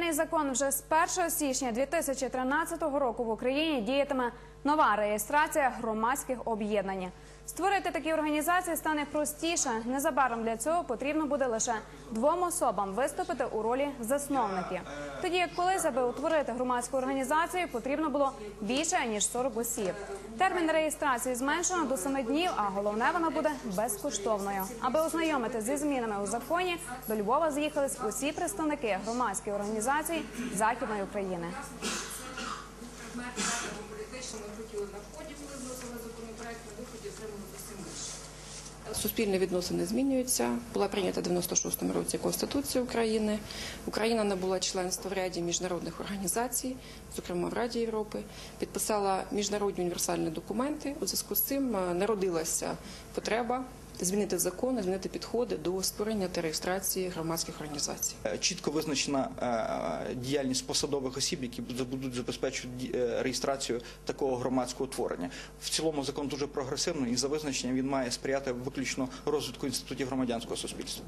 Чинний закон вже з 1 січня 2013 року в Україні діятиме нова реєстрація громадських об'єднань. Створити такі організації стане простіше. Незабаром для цього потрібно буде лише двом особам виступити у ролі засновників. Тоді як колись, аби утворити громадську організацію, потрібно було більше ніж 40 осіб. Термін реєстрації зменшено до 7 днів, а головне вона буде безкоштовною. Аби ознайомити зі змінами у законі, до Львова з'їхались усі представники громадської організації Західної України. політичними хотіли на вході, коли вносили законопроект, на виході отримали. Суспільні відносини змінюються. Була прийнята в 96-му році Конституція України. Україна набула членство в ряді міжнародних організацій, зокрема в Раді Європи, підписала міжнародні універсальні документи. У зв'язку з цим е, народилася потреба змінити закони, змінити підходи до створення та реєстрації громадських організацій. Е, Чітко визначена е, діяльність посадових осіб, які будуть забезпечувати е, реєстрацію такого громадського творення. В цілому закон дуже прогресивний і за визначенням він має сприяти виключно розвитку інститутів громадянського суспільства.